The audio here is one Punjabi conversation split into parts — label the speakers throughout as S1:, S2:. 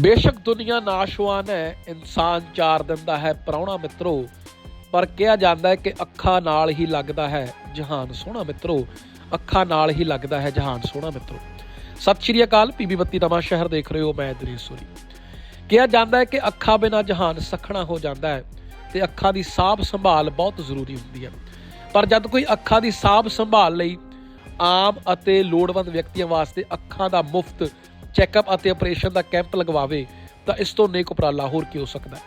S1: ਬੇਸ਼ੱਕ ਦੁਨੀਆ ਨਾਸ਼ਵਾਨ ਹੈ, ਇਨਸਾਨ ਚਾਰ ਦਿੰਦਾ ਹੈ ਪ੍ਰਾਹੁਣਾ ਮਿੱਤਰੋ, ਪਰ ਕਿਹਾ ਜਾਂਦਾ ਹੈ ਕਿ ਅੱਖਾਂ ਨਾਲ ਹੀ ਲੱਗਦਾ ਹੈ ਜਹਾਨ ਸੋਹਣਾ ਮਿੱਤਰੋ, ਅੱਖਾਂ ਨਾਲ ਹੀ ਲੱਗਦਾ ਹੈ ਜਹਾਨ ਸੋਹਣਾ ਮਿੱਤਰੋ। ਸਤਿ ਸ਼੍ਰੀ ਅਕਾਲ, ਪੀਬੀ ਬੱਤੀ ਨਵਾਂ ਸ਼ਹਿਰ ਦੇਖ ਰਹੇ ਹੋ ਮੈਂ ਦਰੀਸ਼ ਸੂਰੀ। ਕਿਹਾ ਜਾਂਦਾ ਹੈ ਕਿ ਅੱਖਾਂ ਬਿਨਾਂ ਜਹਾਨ ਸਖਣਾ ਹੋ ਜਾਂਦਾ ਹੈ ਤੇ ਅੱਖਾਂ ਦੀ ਸਾਂਭ ਸੰਭਾਲ ਬਹੁਤ ਜ਼ਰੂਰੀ ਹੁੰਦੀ ਹੈ। ਪਰ ਜਦ ਕੋਈ ਅੱਖਾਂ ਦੀ ਸਾਂਭ ਸੰਭਾਲ ਲਈ ਆਮ ਅਤੇ ਲੋੜਵੰਦ ਵਿਅਕਤੀਆਂ ਵਾਸਤੇ ਅੱਖਾਂ ਦਾ ਮੁਫਤ ਚੈੱਕਅਪ ਅਤੇ ਆਪਰੇਸ਼ਨ ਦਾ ਕੈਂਪ ਲਗਵਾਵੇ, ਤਾਂ ਇਸ ਤੋਂ ਨੇਕ ਉਪਰਾਲਾ ਹੋਰ ਕੀ ਹੋ ਸਕਦਾ ਹੈ?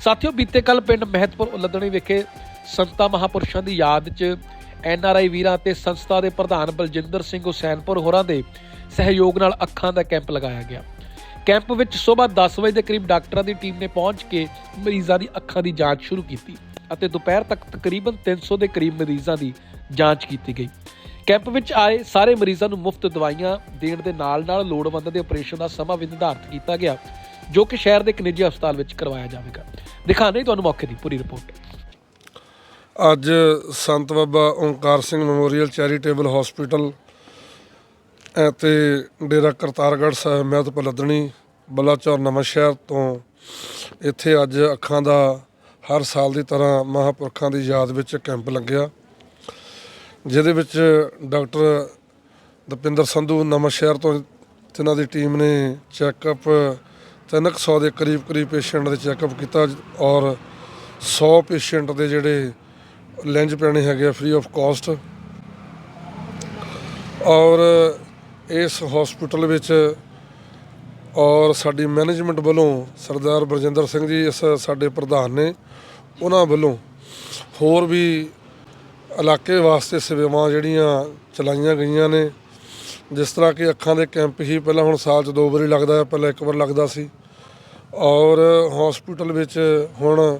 S1: ਸਾਥੀਓ, ਬੀਤੇ ਕੱਲ ਪਿੰਡ ਮਹਿਤਪੁਰ ਉਲੱਦਣੀ ਵਿਖੇ ਸੰਤਾਂ ਮਹਾਪੁਰਸ਼ਾਂ ਦੀ ਯਾਦ 'ਚ ਐਨ ਆਰ ਆਈ ਵੀਰਾਂ ਤੇ ਸੰਸਥਾ ਦੇ ਪ੍ਰਧਾਨ ਬਲਜਿੰਦਰ ਸਿੰਘ ਹੁਸੈਨਪੁਰ ਹੋਰਾਂ ਦੇ ਸਹਿਯੋਗ ਨਾਲ ਅੱਖਾਂ ਦਾ ਕੈਂਪ ਲਗਾਇਆ ਗਿਆ। ਕੈਂਪ ਵਿੱਚ ਸਵੇਰ 10 ਵਜੇ ਦੇ ਕਰੀਬ ਡਾਕਟਰਾਂ ਦੀ ਟੀਮ ਨੇ ਪਹੁੰਚ ਕੇ ਮਰੀਜ਼ਾਂ ਦੀ ਅੱਖਾਂ ਦੀ ਜਾਂਚ ਸ਼ੁਰੂ ਕੀਤੀ ਅਤੇ ਦੁਪਹਿਰ ਤੱਕ ਤਕਰੀਬਨ 300 ਦੇ ਕਰੀਬ ਮਰੀਜ਼ਾਂ ਦੀ ਜਾਂਚ ਕੀਤੀ ਗਈ। ਕੈਂਪ ਵਿੱਚ ਆਏ ਸਾਰੇ ਮਰੀਜ਼ਾਂ ਨੂੰ ਮੁਫਤ ਦਵਾਈਆਂ ਦੇਣ ਦੇ ਨਾਲ-ਨਾਲ ਲੋੜਵੰਦ ਦੇ ਆਪਰੇਸ਼ਨ ਦਾ ਸਮਾਂ ਵੀ ਨਿਰਧਾਰਤ ਕੀਤਾ ਗਿਆ, ਜੋ ਕਿ ਸ਼ਹਿਰ ਦੇ ਇੱਕ ਨਿੱਜੀ ਹਸਪਤਾਲ ਵਿੱਚ ਕਰਵਾਇਆ ਜਾਵੇਗਾ। ਦਿਖਾਣੇ ਤੁਹਾਨੂੰ ਮੌਕੇ ਦੀ ਪੂਰੀ ਰਿਪੋਰਟ।
S2: ਅੱਜ Sant Baba Onkar Singh memorial charitable hospital, ਅਤੇ ਡੇਰਾ ਕਰਤਾਰਗੜ੍ਹ ਸਾਹਿਬ ਮਹਿਤਪੁਰ ਲੱਦਣੀ ਬਲਾਚੌਰ ਨਵਾਂ ਸ਼ਹਿਰ ਤੋਂ ਇੱਥੇ ਅੱਜ ਅੱਖਾਂ ਦਾ ਹਰ ਸਾਲ ਦੀ ਤਰ੍ਹਾਂ ਮਹਾਂਪੁਰਖਾਂ ਦੀ ਯਾਦ ਵਿੱਚ ਕੈਂਪ ਲੱਗਿਆ। ਜਿਹਦੇ ਵਿੱਚ ਡਾਕਟਰ ਦਪਿੰਦਰ ਸੰਧੂ ਨਵਾਂ ਸ਼ਹਿਰ ਤੋਂ ਤਿੰਨਾਂ ਦੀ ਟੀਮ ਨੇ ਚੈੱਕਅਪ ਤਿੰਨ ਕੁ ਸੌ ਦੇ ਕਰੀਬ ਕਰੀਬ ਪੇਸ਼ੈਂਟ ਦੇ ਚੈੱਕਅਪ ਕੀਤਾ ਔਰ 100 ਪੇਸ਼ੈਂਟ ਦੇ ਜਿਹੜੇ ਲੈਂਜ ਪੈਣੇ ਹੈਗੇ ਆ ਫ੍ਰੀ ਆਫ ਕਾਸਟ ਔਰ ਇਸ ਹਸਪੀਟਲ ਵਿੱਚ ਔਰ ਸਾਡੀ ਮੈਨੇਜਮੈਂਟ ਵੱਲੋਂ ਸਰਦਾਰ ਬਰਜਿੰਦਰ ਸਿੰਘ ਜੀ, ਇਸ ਸਾਡੇ ਪ੍ਰਧਾਨ ਨੇ, ਉਹਨਾਂ ਵੱਲੋਂ ਹੋਰ ਵੀ ਇਲਾਕੇ ਵਾਸਤੇ ਸੇਵਾਵਾਂ ਜਿਹੜੀਆਂ ਚਲਾਈਆਂ ਗਈਆਂ ਨੇ, ਜਿਸ ਤਰ੍ਹਾਂ ਕਿ ਅੱਖਾਂ ਦੇ ਕੈਂਪ ਹੀ ਪਹਿਲਾਂ ਹੁਣ ਸਾਲ 'ਚ ਦੋ ਵਾਰੀ ਲੱਗਦਾ ਹੈ, ਪਹਿਲਾਂ ਇੱਕ ਵਾਰ ਲੱਗਦਾ ਸੀ। ਔਰ ਹਸਪੀਟਲ ਵਿੱਚ ਹੁਣ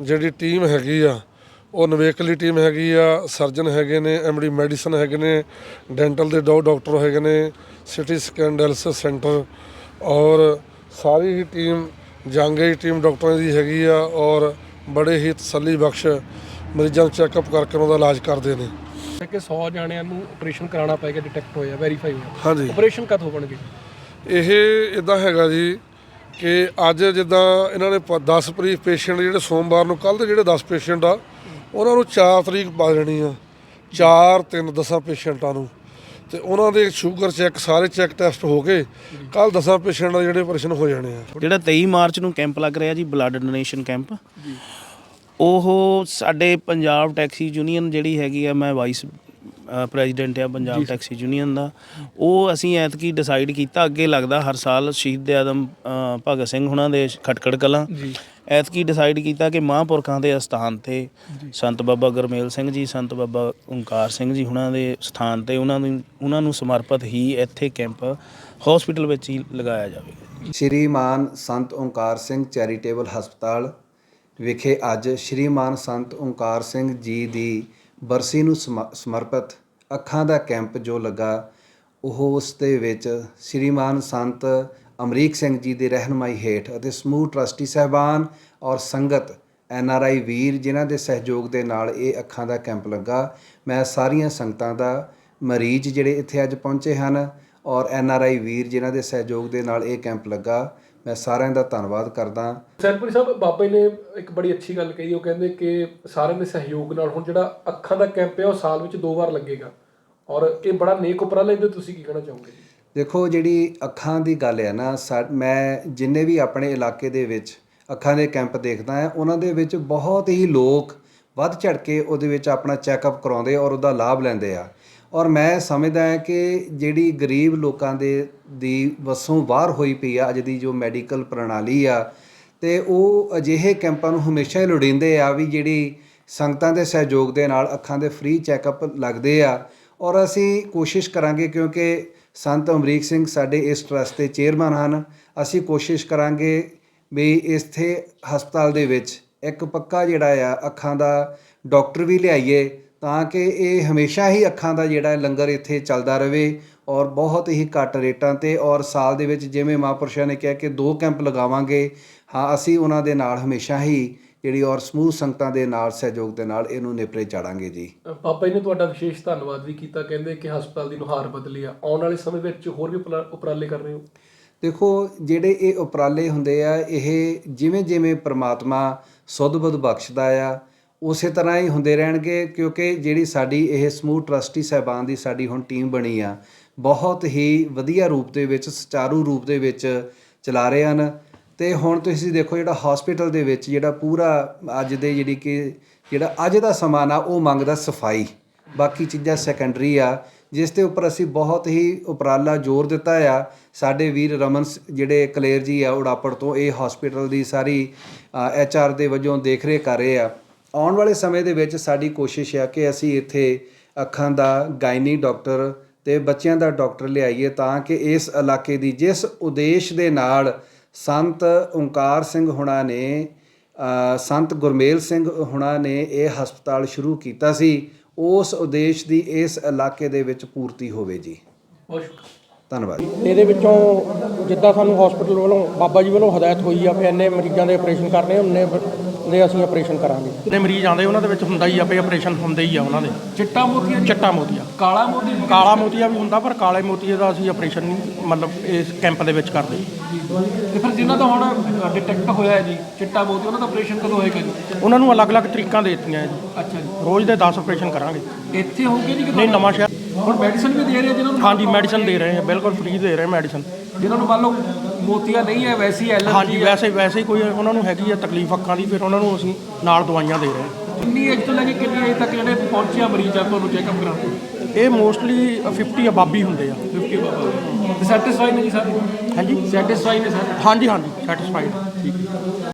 S2: ਜਿਹੜੀ ਟੀਮ ਹੈਗੀ ਆ, ਉਹ ਨਵੇਕਲੀ ਟੀਮ ਹੈਗੀ ਆ ਸਰਜਨ ਹੈਗੇ ਨੇ ਐਮਡੀ ਮੈਡੀਸਨ ਹੈਗੇ ਨੇ ਡੈਂਟਲ ਦੇ ਦੋ ਡਾਕਟਰ ਹੈਗੇ ਨੇ ਸਿਟੀ ਸਕੈਨ ਡਾਇਲਸਿਸ ਸੈਂਟਰ ਔਰ ਸਾਰੀ ਹੀ ਟੀਮ ਜਾਂਗੇ ਟੀਮ ਡਾਕਟਰਾਂ ਦੀ ਹੈਗੀ ਆ ਔਰ ਬੜੇ ਹੀ ਤਸੱਲੀ ਬਖਸ਼ ਮਰੀਜ਼ਾਂ ਨੂੰ ਚੈੱਕਅਪ ਕਰਕੇ ਉਹਨਾਂ ਦਾ ਇਲਾਜ ਕਰਦੇ ਨੇ।
S1: ਕਿ 100 ਜਾਣਿਆਂ ਨੂੰ ਆਪਰੇਸ਼ਨ ਕਰਾਉਣਾ ਪਏਗਾ ਡਿਟੈਕਟ ਹੋਇਆ ਵੈਰੀਫਾਈ ਹੋਇਆ।
S2: ਹਾਂਜੀ।
S1: ਆਪਰੇਸ਼ਨ ਕਦ ਹੋਣਗੇ?
S2: ਇਹ ਇਦਾਂ ਹੈਗਾ ਜੀ ਕਿ ਅੱਜ ਜਿੱਦਾਂ ਇਹਨਾਂ ਨੇ 10 ਪਰੀ ਪੇਸ਼ੈਂਟ ਜਿਹੜੇ ਸੋਮਵਾਰ ਨੂੰ ਕੱਲ ਦੇ ਜਿਹੜੇ 10 ਪੇਸ਼ੈਂਟ ਆ ਉਹਨਾਂ ਨੂੰ 4 ਤਰੀਕ ਪਾ ਦੇਣੀ ਆ। 4 3 10 ਪੇਸ਼ੈਂਟਾਂ ਨੂੰ। ਤੇ ਉਹਨਾਂ ਦੇ ਸ਼ੂਗਰ ਚੈੱਕ ਸਾਰੇ ਚੈੱਕ ਟੈਸਟ ਹੋ ਕੇ ਕੱਲ 10 ਪੇਸ਼ੈਂਟ ਦੇ ਜਿਹੜੇ ਆਪਰੇਸ਼ਨ ਹੋ ਜਾਣੇ ਆ।
S3: ਜਿਹੜਾ 23 ਮਾਰਚ ਨੂੰ ਕੈਂਪ ਲੱਗ ਰਿਹਾ ਜੀ ਬਲੱਡ ਡੋਨੇਸ਼ਨ ਕੈਂਪ। ਉਹ ਸਾਡੇ ਪੰਜਾਬ ਟੈਕਸੀ ਯੂਨੀਅਨ ਜਿਹੜੀ ਹੈਗੀ ਆ ਮੈਂ ਵਾਈਸ ਪ੍ਰੈਜ਼ੀਡੈਂਟ ਆ ਪੰਜਾਬ ਟੈਕਸੀ ਯੂਨੀਅਨ ਦਾ। ਉਹ ਅਸੀਂ ਐਤਕੀ ਡਿਸਾਈਡ ਕੀਤਾ ਅੱਗੇ ਲੱਗਦਾ ਹਰ ਸਾਲ ਸ਼ਹੀਦ ਆਦਮ ਅ, ਭਗਤ ਸਿੰਘ ਹੁਣਾਂ ਦੇ ਖਟਕੜ ਕਲਾਂ। ਐਤਕੀ ਡਿਸਾਈਡ ਕੀਤਾ ਕਿ ਮਹਾਂਪੁਰਖਾਂ ਦੇ ਸਥਾਨ ਤੇ ਸੰਤ ਬਾਬਾ ਗੁਰਮੇਲ ਸਿੰਘ ਜੀ ਸੰਤ ਬਾਬਾ ਓਂਕਾਰ ਸਿੰਘ ਜੀ ਹੁਣਾਂ ਦੇ ਸਥਾਨ ਤੇ ਉਹਨਾਂ ਨੂੰ ਉਹਨਾਂ ਨੂੰ ਸਮਰਪਿਤ ਹੀ ਇੱਥੇ ਕੈਂਪ ਹਸਪੀਟਲ ਵਿੱਚ ਹੀ ਲਗਾਇਆ ਜਾਵੇਗਾ
S4: ਸ਼੍ਰੀਮਾਨ ਸੰਤ ਓੰਕਾਰ ਸਿੰਘ ਚੈਰੀਟੇਬਲ ਹਸਪਤਾਲ ਵਿਖੇ ਅੱਜ ਸ਼੍ਰੀਮਾਨ ਸੰਤ ਓੰਕਾਰ ਸਿੰਘ ਜੀ ਦੀ ਬਰਸੀ ਨੂੰ ਸਮਰਪਿਤ ਅੱਖਾਂ ਦਾ ਕੈਂਪ ਜੋ ਲੱਗਾ, ਉਹ ਉਸ ਦੇ ਵਿੱਚ ਸ਼੍ਰੀਮਾਨ ਸੰਤ ਅਮਰੀਕ ਸਿੰਘ ਜੀ ਦੇ ਰਹਿਨਮਾਈ ਹੇਠ ਅਤੇ ਸਮੂਹ ਟਰਸਟੀ ਸਹਿਬਾਨ ਔਰ ਸੰਗਤ ਐਨ ਆਰ ਆਈ ਵੀਰ ਜਿਨ੍ਹਾਂ ਦੇ ਸਹਿਯੋਗ ਦੇ ਨਾਲ ਇਹ ਅੱਖਾਂ ਦਾ ਕੈਂਪ ਲੱਗਾ, ਮੈਂ ਸਾਰੀਆਂ ਸੰਗਤਾਂ ਦਾ ਮਰੀਜ਼ ਜਿਹੜੇ ਇੱਥੇ ਅੱਜ ਪਹੁੰਚੇ ਹਨ ਔਰ ਐਨ ਆਰ ਆਈ ਵੀਰ ਜਿਨ੍ਹਾਂ ਦੇ ਸਹਿਯੋਗ ਦੇ ਨਾਲ ਇਹ ਕੈਂਪ ਲੱਗਾ ਮੈਂ ਸਾਰਿਆਂ ਦਾ ਧੰਨਵਾਦ ਕਰਦਾ।
S5: ਸੈਨਪੁਰੀ ਸਾਹਿਬ ਬਾਬੇ ਨੇ ਇੱਕ ਬੜੀ ਅੱਛੀ ਗੱਲ ਕਹੀ ਉਹ ਕਹਿੰਦੇ ਕਿ ਸਾਰਿਆਂ ਦੇ ਸਹਿਯੋਗ ਨਾਲ ਹੁਣ ਜਿਹੜਾ ਅੱਖਾਂ ਦਾ ਕੈਂਪ ਹੈ ਉਹ ਸਾਲ ਵਿੱਚ ਦੋ ਵਾਰ ਲੱਗੇਗਾ। ਔਰ ਇਹ ਬੜਾ ਨੇਕ ਉਪਰਾਲਾ ਇਹਦੇ ਤੁਸੀਂ ਕੀ ਕਹਿਣਾ ਚਾਹੋਗੇ?
S4: ਦੇਖੋ ਜਿਹੜੀ ਅੱਖਾਂ ਦੀ ਗੱਲ ਹੈ ਨਾ ਮੈਂ ਜਿੰਨੇ ਵੀ ਆਪਣੇ ਇਲਾਕੇ ਦੇ ਵਿੱਚ ਅੱਖਾਂ ਦੇ ਕੈਂਪ ਦੇਖਦਾ ਹਾਂ ਉਹਨਾਂ ਦੇ ਵਿੱਚ ਬਹੁਤ ਹੀ ਲੋਕ ਵੱਧ ਚੜ ਕੇ ਉਹਦੇ ਵਿੱਚ ਆਪਣਾ ਚੈੱਕਅਪ ਕਰਾਉਂਦੇ ਔਰ ਉਹਦਾ ਲਾਭ ਲੈਂਦੇ ਆ। ਔਰ ਮੈਂ ਸਮਝਦਾ ਹਾਂ ਕਿ ਜਿਹੜੀ ਗਰੀਬ ਲੋਕਾਂ ਦੇ, ਦੀ ਵਸੋਂ ਬਾਹਰ ਹੋਈ ਪਈ ਆ ਅੱਜ ਦੀ ਜੋ ਮੈਡੀਕਲ ਪ੍ਰਣਾਲੀ ਆ, ਤੇ ਉਹ ਅਜਿਹੇ ਕੈਂਪਾਂ ਨੂੰ ਹਮੇਸ਼ਾ ਹੀ ਲੋੜੀਂਦੇ ਆ ਵੀ ਜਿਹੜੀ ਸੰਗਤਾਂ ਦੇ ਸਹਿਯੋਗ ਦੇ ਨਾਲ ਅੱਖਾਂ ਦੇ ਫ੍ਰੀ ਚੈੱਕਅਪ ਲੱਗਦੇ ਆ। ਔਰ ਅਸੀਂ ਕੋਸ਼ਿਸ਼ ਕਰਾਂਗੇ ਕਿਉਂਕਿ ਸੰਤ ਅਮਰੀਕ ਸਿੰਘ ਸਾਡੇ ਇਸ ਟਰਸਟ ਦੇ ਚੇਅਰਮੈਨ ਹਨ, ਅਸੀਂ ਕੋਸ਼ਿਸ਼ ਕਰਾਂਗੇ ਵੀ ਇੱਥੇ ਹਸਪਤਾਲ ਦੇ ਵਿੱਚ ਇੱਕ ਪੱਕਾ ਜਿਹੜਾ ਆ ਅੱਖਾਂ ਦਾ ਡਾਕਟਰ ਵੀ ਲਿਆਈਏ ਤਾਂ ਕਿ ਇਹ ਹਮੇਸ਼ਾ ਹੀ ਅੱਖਾਂ ਦਾ ਜਿਹੜਾ ਲੰਗਰ ਇੱਥੇ ਚੱਲਦਾ ਰਹੇ ਔਰ ਬਹੁਤ ਹੀ ਘੱਟ ਰੇਟਾਂ ਤੇ ਔਰ ਸਾਲ ਦੇ ਵਿੱਚ ਜਿਵੇਂ ਮਹਾਂਪੁਰਸ਼ਾਂ ਨੇ ਕਿਹਾ ਕਿ ਦੋ ਕੈਂਪ ਲਗਾਵਾਂਗੇ ਹਾਂ ਅਸੀਂ ਉਹਨਾਂ ਦੇ ਨਾਲ ਹਮੇਸ਼ਾ ਹੀ ਜਿਹੜੀ ਔਰ ਸਮੂਹ ਸੰਗਤਾਂ ਦੇ ਨਾਲ ਸਹਿਯੋਗ ਦੇ ਨਾਲ ਇਹਨੂੰ ਨਿਪਰੇ ਚਾੜਾਂਗੇ ਜੀ।
S5: ਬਾਬਾ ਜੀ ਨੇ ਤੁਹਾਡਾ ਵਿਸ਼ੇਸ਼ ਧੰਨਵਾਦ ਵੀ ਕੀਤਾ ਕਹਿੰਦੇ ਕਿ ਹਸਪਤਾਲ ਦੀ ਨੁਹਾਰ ਬਦਲੀ ਆ। ਆਉਣ ਵਾਲੇ ਸਮੇਂ ਵਿੱਚ ਹੋਰ ਵੀ ਉਪਰਾ- ਉਪਰਾਲੇ ਕਰ ਰਹੇ ਹੋ?
S4: ਦੇਖੋ ਜਿਹੜੇ ਇਹ ਉਪਰਾਲੇ ਹੁੰਦੇ ਆ ਇਹ ਜਿਵੇਂ ਜਿਵੇਂ ਪ੍ਰਮਾਤਮਾ ਸੁੱਧ ਬੁੱਧ ਬਖਸ਼ਦਾ ਆ। ਉਸੇ ਤਰ੍ਹਾਂ ਹੀ ਹੁੰਦੇ ਰਹਿਣਗੇ ਕਿਉਂਕਿ ਜਿਹੜੀ ਸਾਡੀ ਇਹ ਸਮੂਹ ਟਰਸਟੀ ਸਹਿਬਾਨ ਦੀ ਸਾਡੀ ਹੁਣ ਟੀਮ ਬਣੀ ਆ, ਬਹੁਤ ਹੀ ਵਧੀਆ ਰੂਪ ਦੇ ਵਿੱਚ, ਸੁਚਾਰੂ ਰੂਪ ਦੇ ਵਿੱਚ ਚਲਾ ਰਹੇ ਹਨ। ਤੇ ਹੁਣ ਤੁਸੀਂ ਦੇਖੋ ਜਿਹੜਾ ਹਸਪੀਟਲ ਦੇ ਵਿੱਚ ਜਿਹੜਾ ਪੂਰਾ ਅੱਜ ਦੇ ਜਿਹੜੀ ਕਿ ਜਿਹੜਾ ਅੱਜ ਦਾ ਸਮਾਂ ਆ, ਉਹ ਮੰਗਦਾ ਸਫ਼ਾਈ। ਬਾਕੀ ਚੀਜ਼ਾਂ ਸੈਕੰਡਰੀ ਆ। ਜਿਸ ਦੇ ਉੱਪਰ ਅਸੀਂ ਬਹੁਤ ਹੀ ਉਪਰਾਲਾ ਜ਼ੋਰ ਦਿੱਤਾ ਆ। ਸਾਡੇ ਵੀਰ ਰਮਨ ਸ- ਜਿਹੜੇ ਕਲੇਰ ਜੀ ਆ ਉੜਾਪੜ ਤੋਂ, ਇਹ ਹਸਪੀਟਲ ਦੀ ਸਾਰੀ ਐਚ ਆਰ ਦੇ ਵਜੋਂ ਦੇਖ ਰੇਖ ਕਰ ਰਹੇ ਆ। ਆਉਣ ਵਾਲੇ ਸਮੇਂ ਦੇ ਵਿੱਚ ਸਾਡੀ ਕੋਸ਼ਿਸ਼ ਆ ਕਿ ਅਸੀਂ ਇੱਥੇ ਅੱਖਾਂ ਦਾ ਗਾਇਨੀ ਡਾਕਟਰ ਤੇ ਬੱਚਿਆਂ ਦਾ ਡਾਕਟਰ ਲਿਆਈਏ ਤਾਂ ਕਿ ਇਸ ਇਲਾਕੇ ਦੀ ਜਿਸ ਉਦੇਸ਼ ਦੇ ਨਾਲ ਸੰਤ ਓੰਕਾਰ ਸਿੰਘ ਹੁਣਾਂ ਨੇ ਸੰਤ ਗੁਰਮੇਲ ਸਿੰਘ ਹੁਣਾਂ ਨੇ ਇਹ ਹਸਪਤਾਲ ਸ਼ੁਰੂ ਕੀਤਾ ਸੀ ਉਸ ਉਦੇਸ਼ ਦੀ ਇਸ ਇਲਾਕੇ ਦੇ ਵਿੱਚ ਪੂਰਤੀ ਹੋਵੇ ਜੀ। ਧੰਨਵਾਦ।
S6: ਇਹਦੇ ਵਿੱਚੋਂ ਜਿੱਦਾਂ ਸਾਨੂੰ ਹਸਪੀਟਲ ਵੱਲੋਂ ਬਾਬਾ ਜੀ ਵੱਲੋਂ ਹਦਾਇਤ ਹੋਈ ਆ ਵੀ ਇੰਨੇ ਮਰੀਜ਼ਾਂ ਦੇ ਆਪਰੇਸ਼ਨ ਕਰਨੇ ਉਹਨੇ ਦੇ ਅਸੀਂ ਆਪਰੇਸ਼ਨ ਕਰਾਂਗੇ। ਜਿਹੜੇ ਮਰੀਜ਼ ਆਉਂਦੇ ਉਹਨਾਂ ਦੇ ਵਿੱਚ ਹੁੰਦਾ ਹੀ ਆ ਵੀ ਆਪਰੇਸ਼ਨ ਹੁੰਦੇ ਹੀ ਆ ਉਹਨਾਂ ਦੇ।
S5: ਚਿੱਟਾ ਮੋਤੀਆ
S6: ਚਿੱਟਾ ਮੋਤੀਆ।
S5: ਕਾਲਾ ਮੋਤੀ
S6: ਕਾਲਾ ਮੋਤੀਆ ਵੀ ਹੁੰਦਾ ਪਰ ਕਾਲੇ ਮੋਤੀਏ ਦਾ ਅਸੀਂ ਆਪਰੇਸ਼ਨ ਨਹੀਂ ਮਤਲਬ ਇਸ ਕੈਂਪ ਦੇ ਵਿੱਚ ਕਰਦੇ।
S5: ਤੇ ਫਿਰ ਜਿਨ੍ਹਾਂ ਦਾ ਹੁਣ ਡਿਟੈਕਟ ਹੋਇਆ ਹੈ ਜੀ ਚਿੱਟਾ ਮੋਤੀ ਉਹਨਾਂ ਦਾ ਆਪਰੇਸ਼ਨ ਕਦੋਂ ਹੋਏਗਾ ਜੀ?
S6: ਉਹਨਾਂ ਨੂੰ ਅਲੱਗ-ਅਲੱਗ ਤਰੀਕਾਂ ਦੇ ਦਿੱਤੀਆਂ ਜੀ।
S5: ਅੱਛਾ ਜੀ।
S6: ਰੋਜ਼ ਦੇ 10 ਆਪਰੇਸ਼ਨ ਕਰਾਂਗੇ।
S5: ਇੱਥੇ ਹੋਊਗੇ ਜੀ ਕਿ
S6: ਨਹੀਂ ਨਵਾਂ ਸ਼ਹਿਰ
S5: ਹੁਣ ਮੈਡੀਸਨ ਵੀ ਦੇ ਰਹੇ ਆ ਜਿਨ੍ਹਾਂ ਨੂੰ?
S6: ਹਾਂਜੀ ਮੈਡੀਸਨ ਦੇ ਰਹੇ ਹਾਂ ਬਿਲਕੁਲ ਫ੍ਰੀ ਦੇ ਰਹੇ ਮੈਡੀਸਨ
S5: ਜਿਨ੍ਹਾਂ ਨੂੰ ਮੰਨ ਲਓ ਮੋਤੀਆ ਨਹੀਂ ਹੈ ਵੈਸੀ ਐਲਰਜੀ
S6: ਹਾਂਜੀ ਵੈਸੇ ਵੈਸੇ ਹੀ ਕੋਈ ਉਹਨਾਂ ਨੂੰ ਹੈਗੀ ਆ ਤਕਲੀਫ ਅੱਖਾਂ ਦੀ ਫਿਰ ਉਹਨਾਂ ਨੂੰ ਅਸੀਂ ਨਾਲ ਦਵਾਈਆਂ ਦੇ ਰਹੇ ਹਾਂ।
S5: ਕਿੰਨੀ ਏਜ ਤੋਂ ਲੈ ਕੇ ਕਿੰਨੀ ਏਜ ਤੱਕ ਜਿਹੜੇ ਪਹੁੰਚਿਆ ਮਰੀਜ਼ ਆ ਤੁਹਾਨੂੰ ਚੈੱਕਅਪ ਕਰਾਉਣ?
S6: ਇਹ ਮੋਸਟਲੀ 50 ਅਬਾਬੀ ਹੁੰਦੇ ਆ।
S5: 50 ਬਾਬਾ। ਤੇ ਸੈਟੀਸਫਾਈ ਨੇ ਜੀ ਸਾਰੇ?
S6: ਹਾਂਜੀ।
S5: ਸੈਟੀਸਫਾਈ ਨੇ ਸਾਰੇ?
S6: ਹਾਂਜੀ ਹਾਂਜੀ। ਸੈਟੀਸਫਾਈਡ